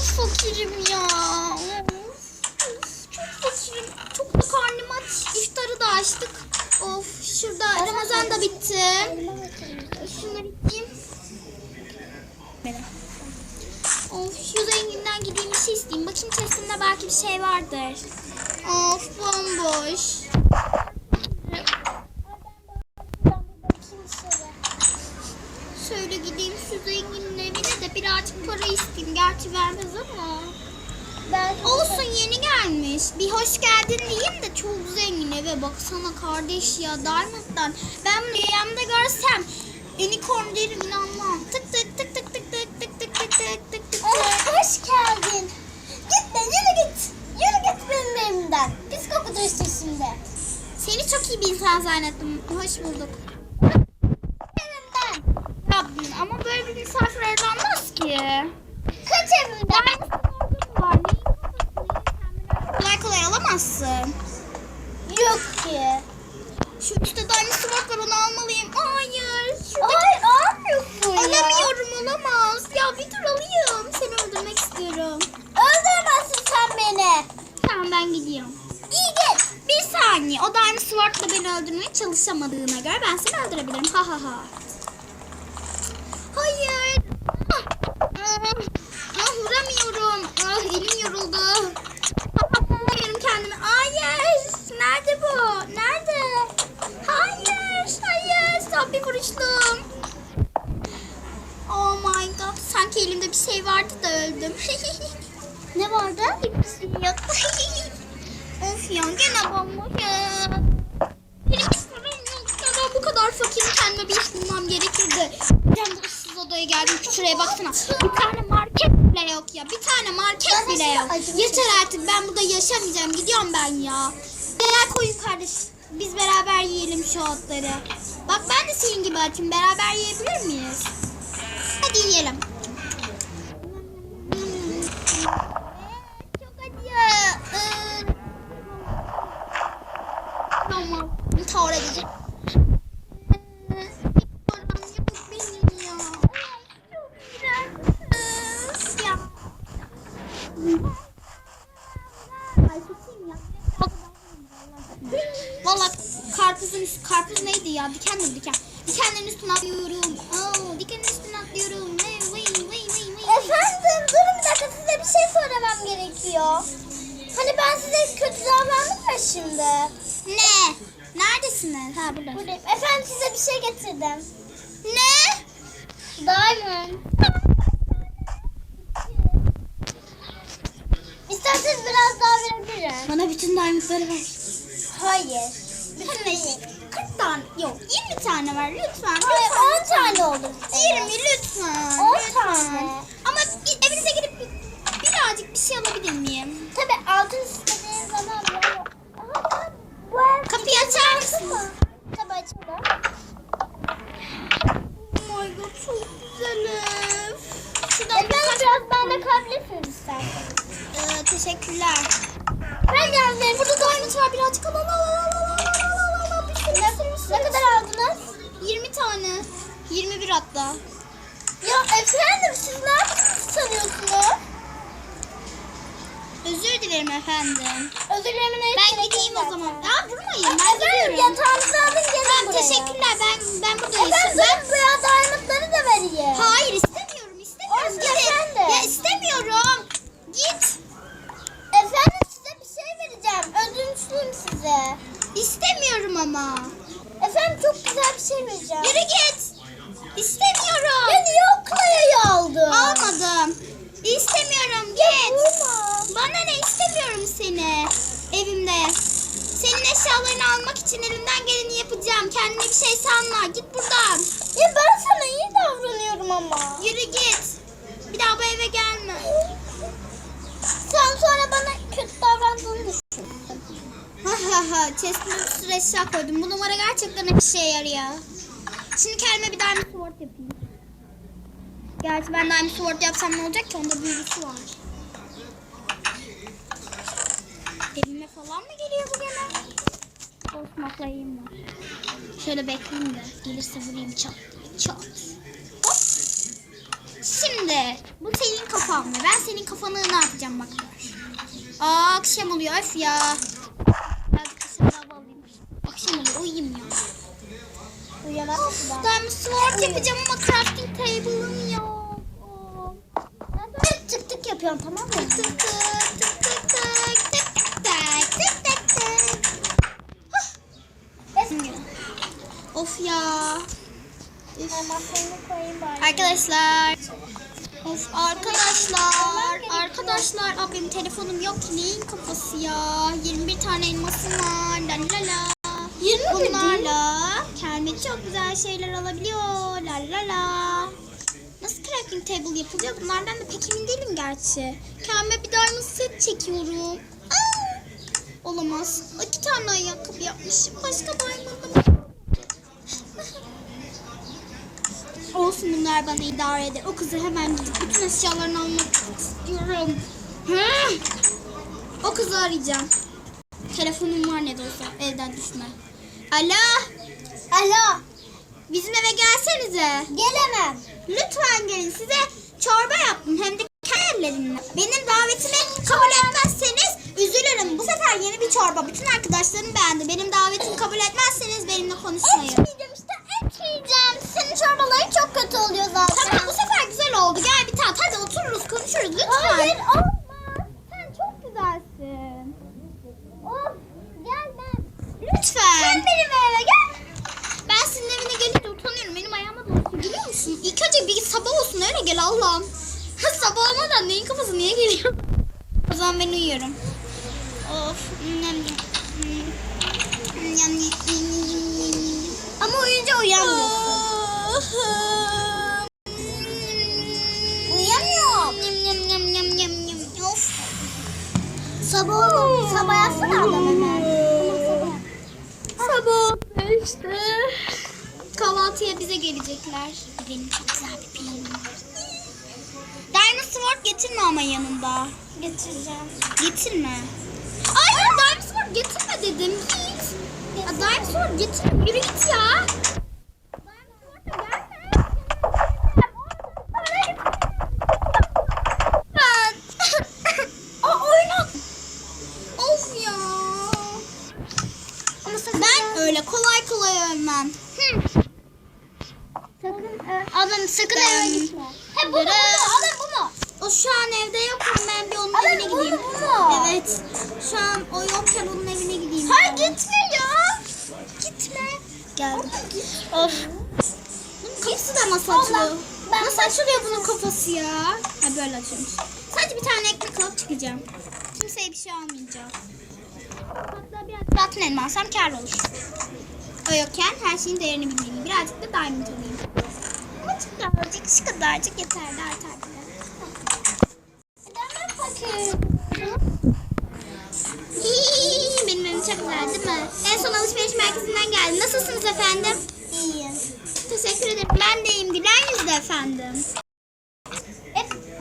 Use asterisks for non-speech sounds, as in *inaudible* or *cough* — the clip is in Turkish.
çok fakirim ya. Çok fakirim. Çok da karnım aç. İftarı da açtık. Of şurada Ramazan da bitti. Şunları yiyeyim. Of şu zenginden gideyim bir şey isteyeyim. Bakayım chestimde belki bir şey vardır. Of bomboş. Şöyle gideyim şu zenginin evine de birazcık para isteyeyim. Gerçi ama. Olsun yeni gelmiş. Bir hoş geldin diyeyim de çok zengin eve baksana kardeş ya Diamond'dan. Ben rüyamda görsem unicorn derim inanmam. Tık tık tık tık tık tık tık tık tık tık tık tık hoş geldin. Git be yürü git. Yürü git benim evimden. Pis koku duysun şimdi. Seni çok iyi bir insan zannettim. Hoş bulduk. Evimden. Rabbim ama böyle bir misafir evlenmez ki. Kaç evimden. Diamond'ın orada mı var? Neyin kafasını sen kolay kolay alamazsın. Yok ki. Şu üstte Diamond Sword var onu almalıyım. Hayır. Şurada Hayır almıyorsun ya. Alamıyorum olamaz. Ya bir dur alayım. Seni öldürmek istiyorum. Öldüremezsin sen beni. Tamam ben gidiyorum. İyi git. Bir saniye. O Diamond Sword'la beni öldürmeye çalışamadığına göre ben seni öldürebilirim. Ha ha ha. Hayır. Ah, ah, vuramıyorum. Ah elim yoruldu. Vuramıyorum kendimi. Hayır. Nerede bu? Nerede? Hayır. Hayır. Son bir vuruşlum. Oh my god. Sanki elimde bir şey vardı da öldüm. *laughs* Ne vardı? Hiçbir şey yok. *laughs* of ya gene bomboş ya. Benim param yok. Ben bu kadar fakirim kendime bir iş bulmam gerekirdi. Ben bu ıssız odaya geldim. Şuraya baksana. Bir tane market bile yok ya. Bir tane market bile sana yok. Yeter artık ben burada yaşamayacağım. Gidiyorum ben ya. Gel koyun kardeş. Biz beraber yiyelim şu otları. Bak ben de senin gibi açım. Beraber yiyebilir miyiz? Hadi yiyelim. Çok acı. Ee, Tamam. Intihar edeceğim. Ee, hiç param yok benim ya. Çok iğrenç. Ya. Ay susayım ya. Valla karpuzun üstü, karpuz neydi ya? Diken diken? Dikenlerin üstüne atlıyorum. Oo, dikenin üstüne atlıyorum. Vay vay vay vay vay. Efendim durun bir dakika size bir şey söylemem gerekiyor. Hani ben size kötü davrandım ya şimdi. Ne? Neredesiniz? Ha burada. Buradayım. Efendim size bir şey getirdim. Ne? Diamond. İsterseniz biraz daha verebilirim. Bana bütün diamondları ver. Hayır. Bütün değil tane yok 20 tane var lütfen. Hayır, 10 tane olur. 20 evet. lütfen. 10 lütfen. tane. Ama bir, evinize gidip birazcık bir şey alabilir miyim? Tabii altın istediğiniz zaman Kapıyı açar mısınız? Tabii açalım. Oh my god çok güzel ev. Şuradan e, ben biraz ben de kalabilirsiniz istersen. Ee, teşekkürler. Ben geldim. Burada diamond var birazcık al al al. Ne kadar aldınız? 20 tane. 21 hatta. Ya efendim siz ne yaptığınızı sanıyorsunuz? Özür dilerim efendim. Özür dilerim. Ben gideyim o zaman. Ya vurmayın ben Efendim gidiyorum. yatağınızı alın gelin Tamam buraya. teşekkürler ben ben buradayım. Efendim Ben... ben buraya diamondları da vereyim. Hayır istemiyorum istemiyorum. Olsun Git. efendim. Ya istemiyorum. Git. Efendim size bir şey vereceğim. Ödünçlüyüm size. İstemiyorum ama. Efendim çok güzel bir şey vereceğim. Yürü git. İstemiyorum. Ya niye o klayayı aldın? Almadım. İstemiyorum git. Bana ne istemiyorum seni evimde. Senin eşyalarını almak için elimden geleni yapacağım. Kendine bir şey sanma. Git buradan. Ya ben sana iyi davranıyorum ama. Yürü git. Bir daha bu eve gelme. Sen sonra bana kötü davrandığını düşün. Ha ha ha. Chest'ime bir sürü eşya koydum. Bu numara gerçekten hep işe yarıyor. Şimdi kendime bir yapayım. Gerçi ben diamond sword yapsam ne olacak ki? Onda büyüsü var. Evime falan mı geliyor bu gene? Korkmaklayayım mı? Şöyle bekleyeyim de. Gelirse vurayım çat. Çat. Hop. Şimdi bu senin kafan mı? Ben senin kafanı ne yapacağım bak. Akşam oluyor öf ya. Ben kısa alayım. Akşam oluyor uyuyayım ya. Uyuyamazsın. Ben sword yapacağım ama crafting table'ım yok. Ben böyle tık tık yapıyorum tamam mı? Tık tık tık tık tık tık tık tık tık tık tık. Of ya. Arkadaşlar. Of arkadaşlar. Arkadaşlar. Aa, benim telefonum yok ki. Neyin kafası ya? 21 tane elmasım var. La. 20 mi Bunlarla kendime çok güzel şeyler alabiliyor. La la la. Nasıl crafting table yapılıyor? Bunlardan da pek emin değilim gerçi. Kendime bir diamond set çekiyorum. Aa! Olamaz. İki tane ayakkabı yapmışım. Başka diamond'ım *laughs* Olsun bunlar bana idare eder. O kızı hemen gidip bütün eşyalarını almak istiyorum. Hı! O kızı arayacağım. Telefonum var ne de olsa düşme. Alo Alo. bizim eve gelsenize. Gelemem. Lütfen gelin size çorba yaptım hem de ellerimle. Benim davetimi kabul etmezseniz üzülürüm. Bu sefer yeni bir çorba. Bütün arkadaşlarım beğendi. Benim davetimi kabul etmezseniz benimle konuşmayın. Etmeyeceğim işte etmeyeceğim. Senin çorbaların çok kötü oluyor zaten. Tamam bu sefer güzel oldu. Gel bir tat. Hadi otururuz konuşuruz lütfen. Hayır olmaz. yiyorum. Of. Hmm. Ama uyuyunca uyanmıyorsun. Uyuyamıyorum. Of. Sabah olur. Sabah yapsana adam hemen. Sabah işte. Kahvaltıya bize gelecekler. Benim çok güzel bir planım var. Sword getirme ama yanında. Getireceğim. Getirme. Ay ben Dive Sword getirme dedim. Git. Ya Dive Sword getirme. Yürü git ya. Ben öyle kolay kolay ölmem. Sakın, sakın eve. He bu da o şu an evde yok ama ben bir onun evine gideyim. bunu. Evet. Şu an o yokken onun evine gideyim. Hayır gitme ya. gitme. Geldim. Of. Bunun kafası da nasıl açılıyor? ben Nasıl açılıyor bunun kafası ya? Ha böyle açılmış. Sadece bir tane ekmek alıp çıkacağım. Kimseye bir şey almayacağım. Hatta biraz altın elma alsam kar olur. O yokken her şeyin değerini bilmeliyim. Birazcık da diamond alayım. Ama kadarcık, şu kadarcık yeterli artar Hii, Benim evim çok güzel değil mi? En son alışveriş merkezinden geldim. Nasılsınız efendim? İyiyim. Teşekkür ederim. Ben de iyiyim. Güler yüzlü efendim.